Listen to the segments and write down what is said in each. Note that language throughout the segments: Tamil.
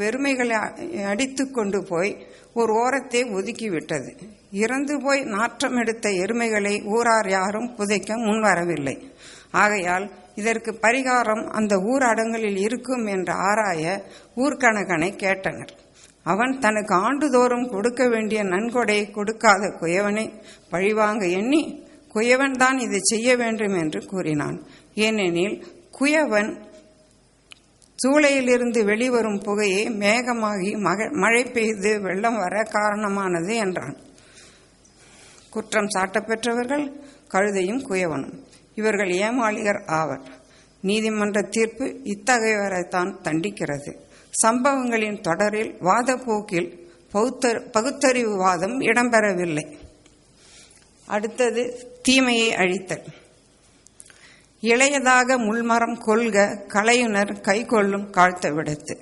வெறுமைகளை அடித்து கொண்டு போய் ஒரு ஓரத்தை ஒதுக்கிவிட்டது. இறந்து போய் நாற்றம் எடுத்த எருமைகளை ஊரார் யாரும் புதைக்க முன்வரவில்லை ஆகையால் இதற்கு பரிகாரம் அந்த ஊரடங்களில் இருக்கும் என்று ஆராய ஊர்க்கணக்கனை கேட்டனர். அவன் தனக்கு ஆண்டுதோறும் கொடுக்க வேண்டிய நன்கொடை கொடுக்காத குயவனை பழிவாங்க எண்ணி குயவன் தான் இதை செய்ய வேண்டும் என்று கூறினான். ஏனெனில் குயவன் சூளையிலிருந்து வெளிவரும் புகையே மேகமாகி மக மழை பெய்து வெள்ளம் வர காரணமானது என்றான். குற்றம் சாட்டப்பெற்றவர்கள் கழுதையும் குயவனும். இவர்கள் ஏமாளிகர் ஆவர். நீதிமன்ற தீர்ப்பு இத்தகையவரைத்தான் தண்டிக்கிறது. சம்பவங்களின் தொடரில் வாதப்போக்கில் பௌத்த பகுத்தறிவு வாதம் இடம்பெறவில்லை. அடுத்தது தீமையை அழித்தல். இளையதாக முள்மரம் கொள்க கலையுணர் கைகொள்ளும் காழ்த்த விடத்து.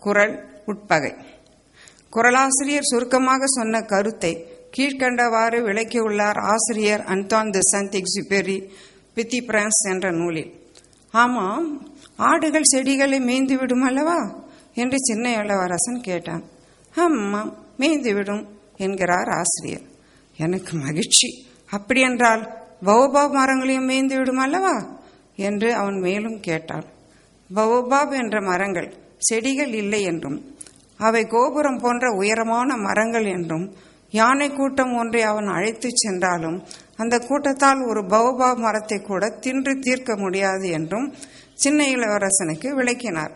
குரல் உட்பகை. குரலாசிரியர் சுருக்கமாக சொன்ன கருத்தை கீழ்கண்டவாறு விளக்கியுள்ளார் ஆசிரியர் அன்டான் தி சந்த் எக்ஸிபெரி பித்தி பிரான்ஸ் என்ற நூலில். ஆமாம் ஆடுகள் செடிகளை மேய்ந்து விடும் அல்லவா? என்று சின்ன இளவரசன் கேட்டான். ஆமாம் மேய்ந்து விடும் என்கிறார் ஆசிரியர். எனக்கு மகிழ்ச்சி. அப்படியென்றால் பௌபாப் மரங்களையும் மேய்ந்து விடும் அல்லவா? என்று அவன் மேலும் கேட்டான். பௌபாப் என்ற மரங்கள் செடிகள் இல்லை என்றும் அவை கோபுரம் போன்ற உயரமான மரங்கள் என்றும் யானை கூட்டம் ஒன்றை அவன் அழைத்துச் சென்றாலும் அந்த கூட்டத்தால் ஒரு பௌபாப் மரத்தை கூட தின்று தீர்க்க முடியாது என்றும் சின்ன இளவரசனுக்கு விளக்கினார்.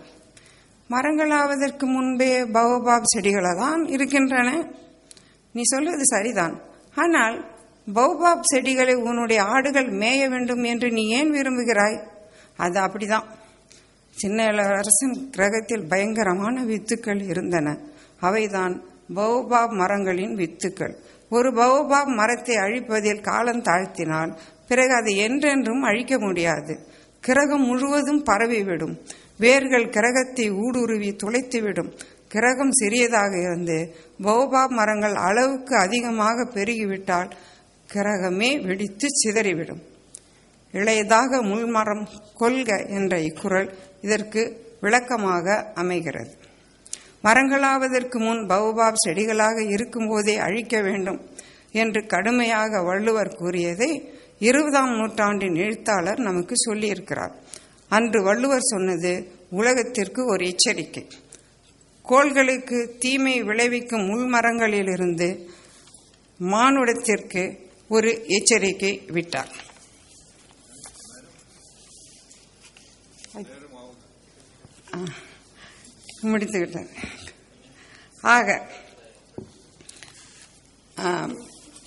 மரங்களாவதற்கு முன்பே பௌபாப் செடிகளை தான் இருக்கின்றன. நீ சொல்வது சரிதான். ஆனால் பௌபாப் செடிகளை உன்னுடைய ஆடுகள் மேய வேண்டும் என்று நீ ஏன் விரும்புகிறாய்? அது அப்படிதான். சின்ன இளவரசன் கிரகத்தில் பயங்கரமான வித்துக்கள் இருந்தன. அவைதான் பௌபாப் மரங்களின் வித்துக்கள். ஒரு பௌபாப் மரத்தை அழிப்பதில் காலம் தாழ்த்தினால் பிறகு அதை என்றென்றும் அழிக்க முடியாது. கிரகம் முழுவதும் பரவிவிடும். வேர்கள் கிரகத்தை ஊடுருவி துளைத்துவிடும். கிரகம் சிறியதாக இருந்து பௌபாப் மரங்கள் அளவுக்கு அதிகமாக பெருகிவிட்டால் கிரகமே வெடித்து சிதறிவிடும். இளையதாக முள்மரம் கொள்க என்ற இக்குறள் இதற்கு விளக்கமாக அமைகிறது. மரங்களாவதற்கு முன் பவுபாப் செடிகளாக இருக்கும்போதே அழிக்க வேண்டும் என்று கடுமையாக வள்ளுவர் கூறியதை இருபதாம் நூற்றாண்டின் எழுத்தாளர் நமக்கு சொல்லியிருக்கிறார். அன்று வள்ளுவர் சொன்னது உலகத்திற்கு ஒரு எச்சரிக்கை. கோள்களுக்கு தீமை விளைவிக்கும் முள்மரங்களிலிருந்து மானுடத்திற்கு ஒரு எச்சரிக்கை விட்டார். முடித்துக்கிட்டேன் ஆக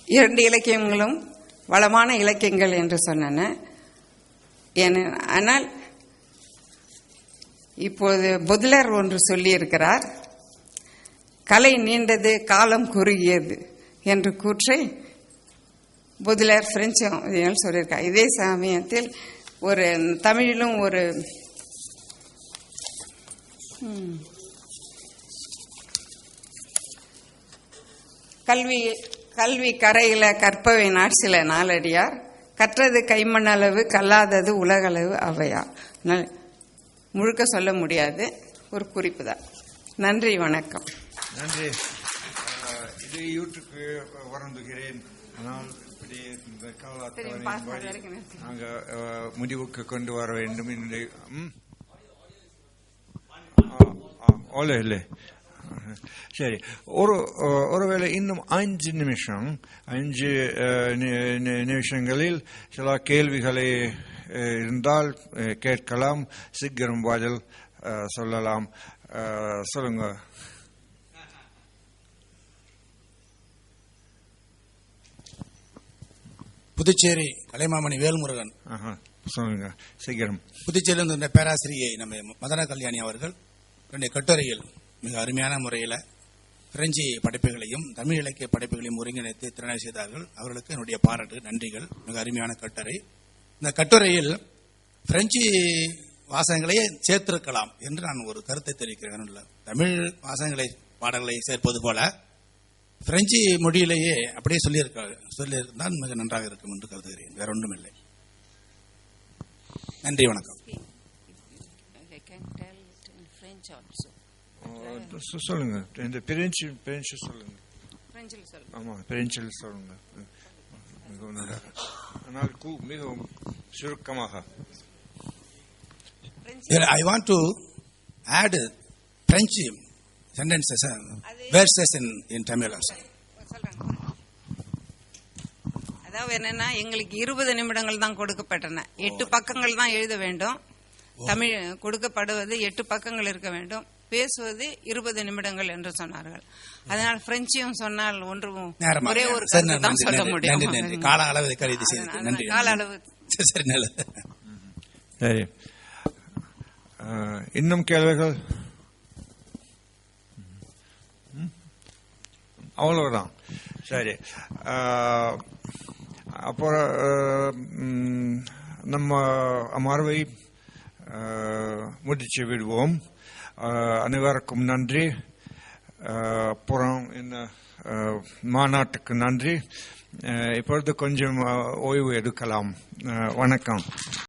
இரண்டு இலக்கியங்களும் வளமான இலக்கியங்கள் என்று சொன்னன. ஆனால் இப்போது புதலர் ஒன்று சொல்லியிருக்கிறார் கலை நீண்டது காலம் குறுகியது என்று கூற்றை புதலர் பிரெஞ்சும் சொல்லியிருக்கா. இதே சமயத்தில் ஒரு தமிழிலும் ஒரு கல்வி கல்வி கரையில கற்பவை நாட்சில நாளடியார். கற்றது கைமண்ணளவு கல்லாதது உலகளவு அவையா முழுக்க சொல்ல முடியாது. ஒரு குறிப்பு தான். நன்றி வணக்கம். நன்றி. இது யூடியூப் வருந்துகிறேன். ஆனால் இந்த காலத்தவரின்படி நாங்கள் முடிவுக்கு கொண்டு வர வேண்டும் என்று ஓலே இல்லை சரி ஒரு ஒருவேளை இன்னும் அஞ்சு நிமிஷம் அஞ்சு நிமிஷங்களில் சில கேள்விகளை இருந்தால் கேட்கலாம். சீக்கிரம் பதில் சொல்லலாம். சொல்லுங்க. புதுச்சேரி கலைமாமணி வேல்முருகன். சொல்லுங்க சீக்கிரம். புதுச்சேரியில் இருந்த பேராசிரியை நம்ம மதன கல்யாணி அவர்கள் என்னுடைய கட்டுரையில் மிக அருமையான முறையில் பிரெஞ்சு படைப்புகளையும் தமிழ் இலக்கிய படைப்புகளையும் ஒருங்கிணைத்து திறனை செய்தார்கள். அவர்களுக்கு என்னுடைய பாராட்டு நன்றிகள். மிக அருமையான கட்டுரை. இந்த கட்டுரையில் பிரெஞ்சு வாசகங்களையே சேர்த்திருக்கலாம் என்று நான் ஒரு கருத்தை தெரிவிக்கிறேன். தமிழ் வாசகங்களை பாடல்களை சேர்ப்பது போல பிரெஞ்சு மொழியிலேயே அப்படியே சொல்லியிருக்க சொல்லியிருந்தால் மிக நன்றாக இருக்கும் என்று கருதுகிறேன். வேற ஒன்றும் இல்லை. நன்றி வணக்கம். சொ- சொல்லுங்க. இந்த பிரெஞ்சு பிரெஞ்சு சொல்லுங்க. பிரெஞ்சில் சொல்லு ஆமா பிரெஞ்சில் சொல்லுங்க. மிகவும் நன்றாக. ஆனால் கு- மிகவும் சுருக்கமாக. Here I want to add Verses in, in Tamil also. சொல்றாங்க அதாவது என்னன்னா எங்களுக்கு இருபது நிமிடங்கள் தான் கொடுக்கப்பட்டன. எட்டு பக்கங்கள் தான் எழுத வேண்டும். தமிழ் கொடுக்கப்படுவது எட்டு பக்கங்கள் இருக்க வேண்டும். பேசுவது இருபது நிமிடங்கள் என்று சொன்னார்கள். அதனால் பிரெஞ்சியும் சொன்னால் ஒன்றும் ஒரே ஒரு கருத்து தான் சொல்ல முடியும். கால அளவு நன்றி கால. அளவு சரி, இன்னும் கேள்விகள்? அவ்வளவுதான். சரி. அப்புறம் நம்ம அமர்வை முடிச்சு விடுவோம். அனைவருக்கும் நன்றி. அப்புறம் இந்த மாநாட்டுக்கு நன்றி. இப்பொழுது கொஞ்சம் ஓய்வு எடுக்கலாம். வணக்கம்.